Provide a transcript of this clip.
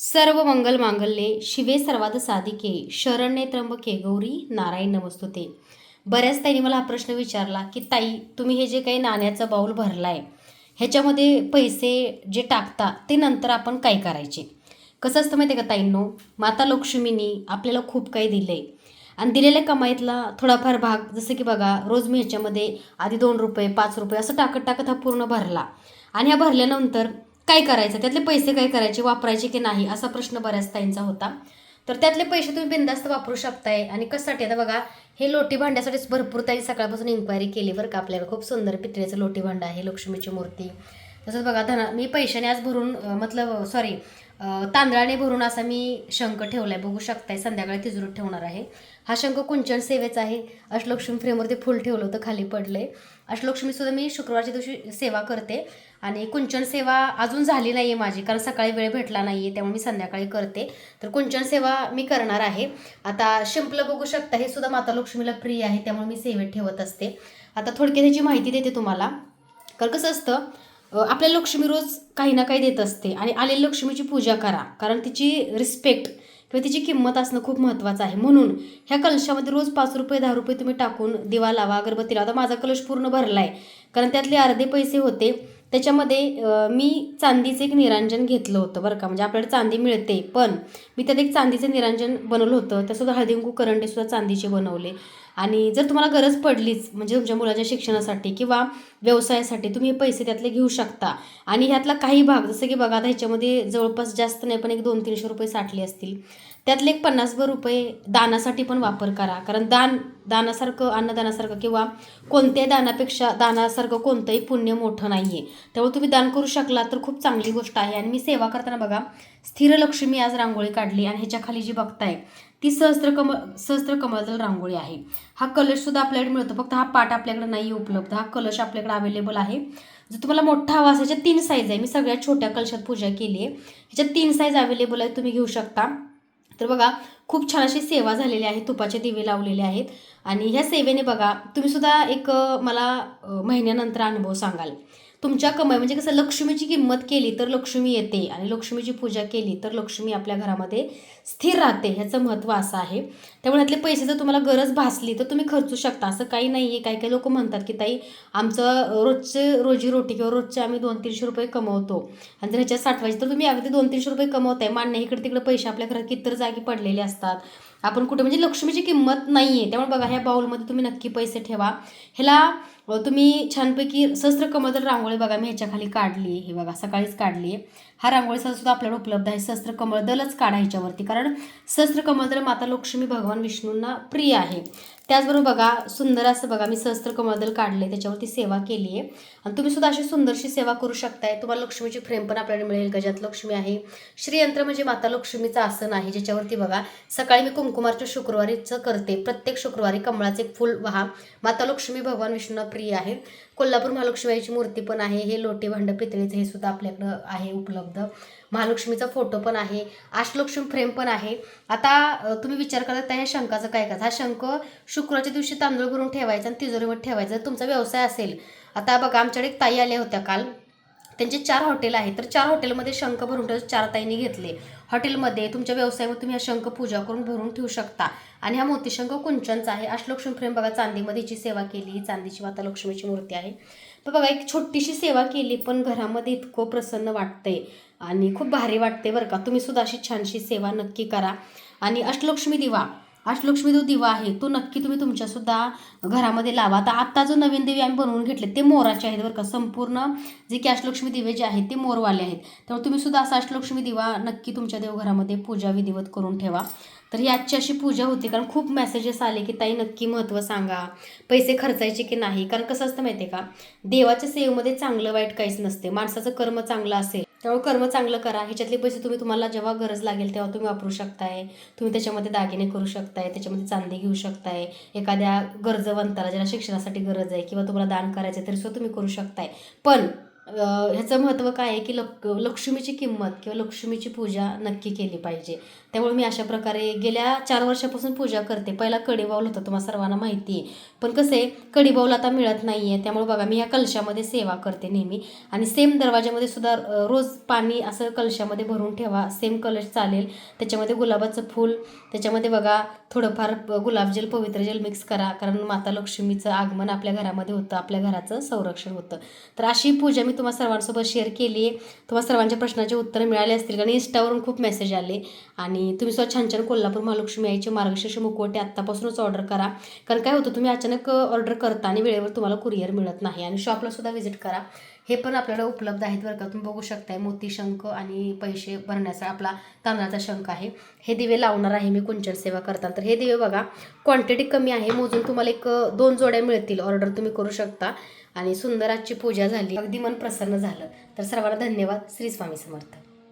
सर्व मंगल मांगल्ये शिवे सर्वात साधिके शरण्ये त्र्यंबके गौरी नारायण नमस्तुते. बऱ्याच ताईंनी मला हा प्रश्न विचारला की ताई तुम्ही हे जे काही नाण्याचं बाऊल भरला आहे ह्याच्यामध्ये पैसे जे टाकता ते नंतर आपण काय करायचे? कसं असतं माहिती आहे का ताईंनो? माता लक्ष्मीनी आपल्याला खूप काही दिलं आहे आणि दिलेल्या कमाईतला थोडाफार भाग जसं की बघा रोज मी ह्याच्यामध्ये आधी दोन रुपये पाच रुपये असं टाकत टाकत हा पूर्ण भरला. आणि हा भरल्यानंतर काय करायचं? त्यातले पैसे काय करायचे? वापरायचे की नाही? असा प्रश्न बऱ्याच ताईंचा होता. तर त्यातले पैसे तुम्ही बिंदास्त वापरू शकताय. आणि कशासाठी? आता बघा हे लोटी भांड्यासाठीच भरपूर ताई सकाळपासून इन्क्वायरी केली बरं का आपल्याला. खूप सुंदर पितळेचं लोटी भांडं आहे लक्ष्मीची मूर्ती. तसंच बघा धना मी पैशाने आज भरून मतलब सॉरी तांदळाने भरून असा मी शंख ठेवलाय. बघू शकताय संध्याकाळी तिजोरीत ठेवणार आहे. हा शंख कुंचन सेवेचा आहे. अष्टलक्ष्मी फ्रेमवरती फुल ठेवलं होतं खाली पडलंय. अष्टलक्ष्मी सुद्धा मी शुक्रवारच्या दिवशी सेवा करते. आणि कुंचन सेवा अजून झाली नाही आहे माझी कारण सकाळी वेळ भेटला नाही आहे त्यामुळे मी संध्याकाळी करते. तर कुंचन सेवा मी करणार आहे. आता शिंपलं बघू शकता हे सुद्धा माता लक्ष्मीला प्रिय आहे त्यामुळे मी सेवेत ठेवत असते. आता थोडक्यात ह्याची माहिती देते तुम्हाला. कारण कसं असतं आपल्या लक्ष्मी रोज काही ना काही देत असते. आणि आलेल्या लक्ष्मीची पूजा करा. कारण तिची रिस्पेक्ट किंवा तिची किंमत असणं खूप महत्त्वाचं आहे. म्हणून ह्या कलशामध्ये रोज पाच रुपये दहा रुपये तुम्ही टाकून दिवा लावा अगरबत्ती लावा. माझा कलश पूर्ण भरला आहे कारण त्यातले अर्धे पैसे होते. त्याच्यामध्ये मी चांदीचं एक निरांजन घेतलं होतं बरं का. म्हणजे आपल्याला चांदी मिळते. पण मी त्यात एक चांदीचं निरांजन बनवलं होतं. त्यासुद्धा हळदीकुंकू करंडेसुद्धा चांदीचे बनवले. आणि जर तुम्हाला गरज पडलीच म्हणजे तुमच्या मुलाच्या शिक्षणासाठी किंवा व्यवसायासाठी तुम्ही हे पैसे त्यातले घेऊ शकता. आणि ह्यातला काही भाग जसं की बघा आता ह्याच्यामध्ये जवळपास जास्त नाही पण एक दोन तीनशे रुपये साठले असतील. त्यातले एक पन्नासभर रुपये दानासाठी पण वापर करा. कारण दान दानासारखं अन्नदानासारखं किंवा कोणत्याही दानापेक्षा दानासारखं कोणतंही पुण्य मोठं नाही आहे त्यामुळे तुम्ही दान करू शकला तर खूप चांगली गोष्ट आहे. आणि मी सेवा करताना बघा स्थिर लक्ष्मी आज रांगोळी काढली आणि ह्याच्याखाली जी बघताय ती सहस्त्रकम सहस्त्र कमळदल रांगोळी आहे. हा कलशसुद्धा आपल्याकडे मिळतो. फक्त हा पाट आपल्याकडे नाही उपलब्ध. हा कलश आपल्याकडे अवेलेबल आहे. जर तुम्हाला मोठा हवा असेल ह्याच्यात तीन साईज आहे. मी सगळ्यात छोट्या कलशात पूजा केली आहे ह्याच्यात तीन साईज अवेलेबल आहे तुम्ही घेऊ शकता. तर बघा खूप छान अशी सेवा झालेली आहे तुपाचे दिवे लावलेले आहेत. आणि ह्या सेवेने बघा तुम्ही सुद्धा एक मला महिन्यानंतर अनुभव सांगाल. तुमच्या कमाई म्हणजे कसं लक्ष्मीची किंमत केली तर लक्ष्मी येते आणि लक्ष्मीची पूजा केली तर लक्ष्मी आपल्या घरामध्ये स्थिर राहते ह्याचं महत्त्व असं आहे. त्यामुळे ह्यातले पैसे जर तुम्हाला गरज भासली तर तुम्ही खर्चू शकता. असं काही नाही आहे काही काही लोक म्हणतात की ताई आमचं रोजचे रोजीरोटी किंवा रोजचे आम्ही दोन तीनशे रुपये कमवतो. आणि जर ह्याच्यात साठवायचे तर तुम्ही अगदी दोन तीनशे रुपये कमवताय. मान्य इकडे तिकडे पैसे आपल्या घरात कितीतर जागी पडलेले असतात. आपण कुठे म्हणजे लक्ष्मीची किंमत नाही आहे त्यामुळे बघा ह्या बाउलमध्ये तुम्ही नक्की पैसे ठेवा. ह्याला तुम्ही छानपैकी सहस्त्र कमळदल रांगोळी बघा मी ह्याच्या खाली काढली हे बघा सकाळीच काढली आहे. हा रांगोळीचा सुद्धा आपल्याला उपलब्ध आहे. सहस्त्र कमळदलच काढा ह्याच्यावरती. कारण सहस्त्र कमळदल माता लक्ष्मी भगवान विष्णूंना प्रिय आहे. त्याचबरोबर बघा सुंदर असं बघा मी सहस्त्र कमळदल काढले त्याच्यावरती सेवा केली आहे आणि तुम्ही सुद्धा अशी सुंदरशी सेवा करू शकताय. तुम्हाला लक्ष्मीची फ्रेम पण आपल्याला मिळेल. गजात लक्ष्मी आहे. श्रीयंत्र म्हणजे माता लक्ष्मीचं आसन आहे. ज्याच्यावरती बघा सकाळी मी कुंकुमारच्या शुक्रवारीचं करते. प्रत्येक शुक्रवारी कमळाचे एक फुल व्हा माता लक्ष्मी भगवान विष्णूंना प्रिय आहे. कोल्हापूर महालक्ष्मीची मूर्ती पण आहे हे लोटे भांड पितळेचं हे सुद्धा आपल्याकडं आहे उपलब्ध. महालक्ष्मीचा फोटो पण आहे अष्टलक्ष्मी फ्रेम पण आहे. आता तुम्ही विचार करता ह्या शंकाचं काय करायचं हा शंख शुक्रवारच्या दिवशी तांदूळ भरून ठेवायचा आणि तिजोरीवर ठेवायचा. तुमचा व्यवसाय असेल आता बघा आमच्याकडे एक ताई आल्या होत्या काल. त्यांचे चार हॉटेल आहेत. तर चार हॉटेलमध्ये शंख भरून ठेव चार ताईंनी घेतले. हॉटेलमध्ये तुमच्या व्यवसायामध्ये तुम्ही हा शंख पूजा करून भरून ठेवू शकता. आणि हा मोतीशंख कुंचनचा आहे. अष्टलक्ष्मी फ्रेम बघा चांदीमध्ये हिची सेवा केली ही चांदीची माता लक्ष्मीची मूर्ती आहे. तर बघा एक छोटीशी सेवा केली पण घरामध्ये इतकं प्रसन्न वाटतंय आणि खूप भारी वाटते बरं का. तुम्ही सुद्धा अशी छानशी सेवा नक्की करा. आणि अष्टलक्ष्मी दिवा अष्टलक्ष्मी जो दिवा आहे तो नक्की तुम्ही तुमच्यासुद्धा घरामध्ये लावा. आता आत्ता जो नवीन दिवे आम्ही बनवून घेतले ते मोराचे आहेत बरं का. संपूर्ण जे की अष्टलक्ष्मी दिवे जे आहेत ते मोरवाले आहेत. त्यामुळे तुम्ही सुद्धा असा अष्टलक्ष्मी दिवा नक्की तुमच्या देवघरामध्ये पूजा विधिवत करून ठेवा. तर ही आजची अशी पूजा होती कारण खूप मेसेजेस आले की ताई नक्की महत्त्व सांगा. पैसे खर्चायचे की नाही? कारण कसं असतं माहिती आहे का? देवाच्या सेवेमध्ये चांगलं वाईट काहीच नसते. माणसाचं कर्म चांगलं असेल त्यामुळे कर्म चांगलं करा. ह्याच्यातले पैसे तुम्ही तुम्हाला जेव्हा गरज लागेल तेव्हा तुम्ही वापरू शकताय. तुम्ही त्याच्यामध्ये दागिने करू शकताय त्याच्यामध्ये चांदी घेऊ शकताय एखाद्या गरजवंताला ज्याला शिक्षणासाठी गरज आहे किंवा तुम्हाला दान करायचं आहे तरी सुद्धा तुम्ही करू शकताय. पण ह्याचं महत्त्व काय आहे की लक लक्ष्मीची किंमत किंवा लक्ष्मीची पूजा नक्की केली पाहिजे. त्यामुळे मी अशा प्रकारे गेल्या चार वर्षापासून पूजा करते. पहिला कडीबाऊल होता तुम्हाला सर्वांना माहिती आहे. पण कसं आहे कडीबाऊल आता मिळत नाही आहे त्यामुळे बघा मी ह्या कलशामध्ये सेवा करते नेहमी. आणि सेम दरवाजामध्ये सुद्धा रोज पाणी असं कलशामध्ये भरून ठेवा. सेम कलश चालेल. त्याच्यामध्ये गुलाबाचं फूल त्याच्यामध्ये बघा थोडंफार गुलाबजल पवित्र जल मिक्स करा. कारण माता लक्ष्मीचं आगमन आपल्या घरामध्ये होतं. आपल्या घराचं संरक्षण होतं. तर अशी पूजा मी तुम्हा सर्वांसोबत शेअर केली. आहे तुम्हाला सर्वांच्या प्रश्नाचे उत्तरं मिळाले असतील. कारण इंस्टावरून खूप मेसेज आले. आणि तुम्ही सुद्धा छान छान कोल्हापूर महालक्ष्मी आईचे मार्गशीर्ष मुखवटे आत्तापासूनच ऑर्डर करा. कारण काय होतं तुम्ही अचानक ऑर्डर करता आणि वेळेवर तुम्हाला कुरिअर मिळत नाही. आणि शॉपला सुद्धा व्हिजिट करा. हे पण आपल्याला उपलब्ध आहेत बरं का. तुम्ही बघू शकताय मोती शंख आणि पैसे भरण्याचा आपला तांदळाचा शंख आहे. हे दिवे लावणार आहे मी कुंचन सेवा करताना. तर हे दिवे बघा क्वांटिटी कमी आहे. मोजून तुम्हाला एक दोन जोड्या मिळतील. ऑर्डर तुम्ही करू शकता. आणि सुंदर आजची पूजा झाली. अगदी मन प्रसन्न झालं. तर सर्वांना धन्यवाद. श्री स्वामी समर्थ.